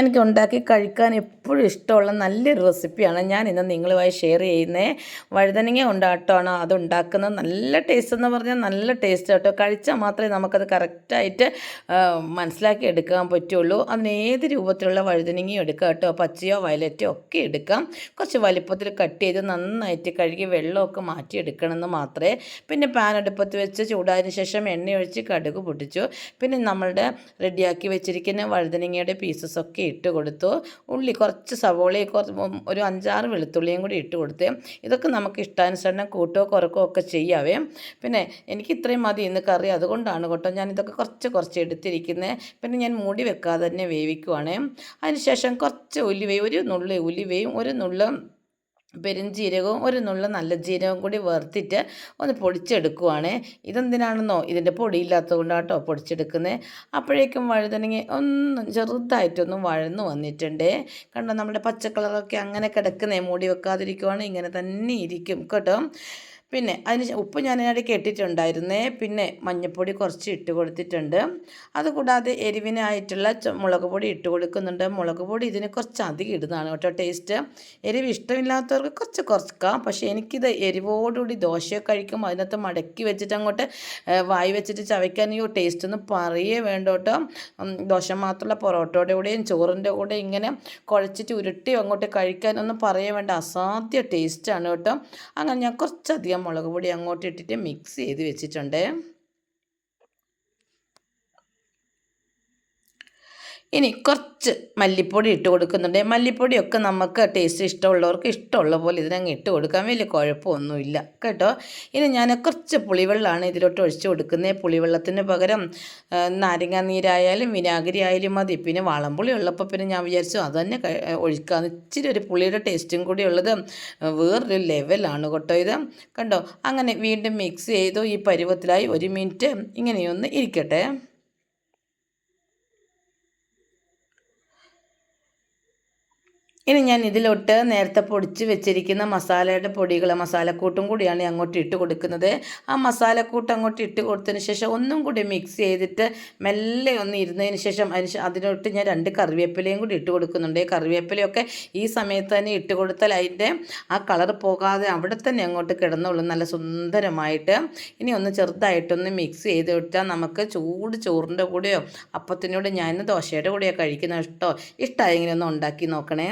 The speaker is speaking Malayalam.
എനിക്ക് ഉണ്ടാക്കി കഴിക്കാൻ എപ്പോഴും ഇഷ്ടമുള്ള നല്ലൊരു റെസിപ്പിയാണ് ഞാൻ ഇന്ന് നിങ്ങളുമായി ഷെയർ ചെയ്യുന്നത് വഴുതനങ്ങ ഉണ്ടാട്ടമാണ് അത് ഉണ്ടാക്കുന്നത്. നല്ല ടേസ്റ്റ് എന്ന് പറഞ്ഞാൽ നല്ല ടേസ്റ്റ് കേട്ടോ. കഴിച്ചാൽ മാത്രമേ നമുക്കത് കറക്റ്റായിട്ട് മനസ്സിലാക്കി എടുക്കാൻ പറ്റുള്ളൂ. അതിന് ഏത് രൂപത്തിലുള്ള വഴുതനങ്ങയും എടുക്കാം കേട്ടോ? പച്ചയോ വയലറ്റോ ഒക്കെ എടുക്കാം. കുറച്ച് വലിപ്പത്തിൽ കട്ട് ചെയ്ത് നന്നായിട്ട് കഴുകി വെള്ളമൊക്കെ മാറ്റിയെടുക്കണമെന്ന് മാത്രമേ. പിന്നെ പാൻ അടുപ്പത്ത് വെച്ച് ചൂടായതിന് ശേഷം എണ്ണയൊഴിച്ച് കടുക് പൊട്ടിച്ചു. പിന്നെ നമ്മളുടെ റെഡിയാക്കി വെച്ചിരിക്കുന്ന വഴുതനങ്ങയുടെ പീസസ് ഒക്കെ ഇട്ട് കൊടുത്തു. ഉള്ളി കുറച്ച് സവോളയും കുറച്ച് ഒരു അഞ്ചാറ് വെളുത്തുള്ളിയും കൂടി ഇട്ട് കൊടുത്ത് ഇതൊക്കെ നമുക്ക് ഇഷ്ടാനുസരണം കൂട്ടോ കുറക്കോ ഒക്കെ ചെയ്യാവേ. പിന്നെ എനിക്ക് ഇത്രയും മതി ഇന്ന് കറി അതുകൊണ്ടാണ് കേട്ടോ ഞാൻ ഇതൊക്കെ കുറച്ച് കുറച്ച് എടുത്തിരിക്കുന്നത് പിന്നെ ഞാൻ മൂടി വെക്കാതെ തന്നെ വേവിക്കുവാണ്. അതിനുശേഷം കുറച്ച് ഉലുവയും ഒരു നുള്ളി ഉലുവയും ഒരു നുള്ള പെരുംജീരകവും ഒരു നുള്ള നല്ല ജീരകവും കൂടി വറുത്തിട്ട് ഒന്ന് പൊടിച്ചെടുക്കുവാണ്. ഇതെന്തിനാണെന്നോ? ഇതിന്റെ പൊടിയില്ലാത്തത് കൊണ്ടാട്ടോ പൊടിച്ചെടുക്കുന്നത് അപ്പോഴേക്കും വഴുതനങ്ങ ഒന്നും ചെറുതായിട്ടൊന്നും വഴന്നു വന്നിട്ടുണ്ട്. കണ്ടോ? നമ്മുടെ പച്ചക്കളറൊക്കെ അങ്ങനെ കിടക്കുന്നേ. മൂടി വെക്കാതിരിക്കുവാണ്. ഇങ്ങനെ തന്നെ ഇരിക്കും കേട്ടോ. പിന്നെ അതിന് ഉപ്പ് ഞാൻ അതിനിടയ്ക്ക് ഇട്ടിട്ടുണ്ടായിരുന്നേ പിന്നെ മഞ്ഞൾപ്പൊടി കുറച്ച് ഇട്ട് കൊടുത്തിട്ടുണ്ട്. അതുകൂടാതെ എരിവിനായിട്ടുള്ള മുളക് പൊടി ഇട്ട് കൊടുക്കുന്നുണ്ട്. മുളക് പൊടി ഇതിന് കുറച്ച് അധികം ഇടുന്നതാണ് കേട്ടോ ടേസ്റ്റ്. എരിവ് ഇഷ്ടമില്ലാത്തവർക്ക് കുറച്ച് കുറക്കാം. പക്ഷേ എനിക്കിത് എരിവോടുകൂടി ദോശയൊക്കെ കഴിക്കും അതിനകത്ത് മടക്കി വെച്ചിട്ട് അങ്ങോട്ട് വായി വെച്ചിട്ട് ചവയ്ക്കാൻ ഈ ടേസ്റ്റ് ഒന്ന് പറയേ വേണ്ട കേട്ടോ. ദോശ മാത്രമല്ല പൊറോട്ടയുടെ കൂടെയും ചോറിന്റെ കൂടെ ഇങ്ങനെ കുഴച്ചിട്ട് ഉരുട്ടി അങ്ങോട്ട് കഴിക്കാനൊന്നും പറയേ വേണ്ട. അസാധ്യ ടേസ്റ്റാണ് കേട്ടോ. അങ്ങനെ ഞാൻ കുറച്ചധികം മുളക് പൊടി അങ്ങോട്ട് ഇട്ടിട്ട് മിക്സ് ചെയ്ത് വെച്ചിട്ടുണ്ട്. ഇനി കുറച്ച് മല്ലിപ്പൊടി ഇട്ട് കൊടുക്കുന്നുണ്ട്. മല്ലിപ്പൊടിയൊക്കെ നമുക്ക് ടേസ്റ്റ് ഇഷ്ടമുള്ളവർക്ക് ഇഷ്ടമുള്ള പോലെ ഇതിനങ്ങ് ഇട്ട് കൊടുക്കാൻ വലിയ കുഴപ്പമൊന്നുമില്ല. കേട്ടോ? ഇനി ഞാൻ കുറച്ച് പുളിവെള്ളമാണ് ഇതിലോട്ട് ഒഴിച്ച് കൊടുക്കുന്നത്. പുളിവെള്ളത്തിന് പകരം നാരങ്ങ നീരായാലും വിനാഗിരി ആയാലും മതി. പിന്നെ വളംപുളി ഉള്ളപ്പോൾ പിന്നെ ഞാൻ വിചാരിച്ചു അത് തന്നെ ഒഴിക്കാമെന്ന് ഇച്ചിരി ഒരു പുളിയുടെ ടേസ്റ്റും കൂടി ഉള്ളത് വേറൊരു ലെവലാണ് കേട്ടോ ഇത്. കണ്ടോ? അങ്ങനെ വീണ്ടും മിക്സ് ചെയ്തു. ഈ പരുവത്തിലായി ഒരു മിനിറ്റ് ഇങ്ങനെയൊന്ന് ഇരിക്കട്ടെ. ഇനി ഞാൻ ഇതിലോട്ട് നേരത്തെ പൊടിച്ച് വെച്ചിരിക്കുന്ന മസാലയുടെ പൊടികൾ മസാലക്കൂട്ടും കൂടിയാണ് അങ്ങോട്ട് ഇട്ട് കൊടുക്കുന്നത്. ആ മസാലക്കൂട്ട് അങ്ങോട്ട് ഇട്ട് കൊടുത്തതിന് ശേഷം ഒന്നും കൂടി മിക്സ് ചെയ്തിട്ട് മെല്ലെ ഒന്ന് ഇരുന്നതിന് ശേഷം അതിന് അതിനോട്ട് ഞാൻ രണ്ട് കറിവേപ്പിലയും കൂടി ഇട്ട് കൊടുക്കുന്നുണ്ട്. കറിവേപ്പിലയൊക്കെ ഈ സമയത്ത് തന്നെ ഇട്ട് കൊടുത്താൽ അതിന്റെ ആ കളർ പോകാതെ അവിടെ തന്നെ അങ്ങോട്ട് കിടന്നുള്ളൂ നല്ല സുന്ദരമായിട്ട്. ഇനി ഒന്ന് ചെറുതായിട്ടൊന്ന് മിക്സ് ചെയ്ത് വിട്ടാൽ നമുക്ക് ചൂട് ചോറിന്റെ കൂടെയോ അപ്പത്തിനോട് ഞാൻ ദോശയുടെ കൂടെയോ കഴിക്കുന്ന ഇഷ്ടമോ ഇഷ്ടമായെങ്കിലൊന്ന് ഉണ്ടാക്കി നോക്കണേ.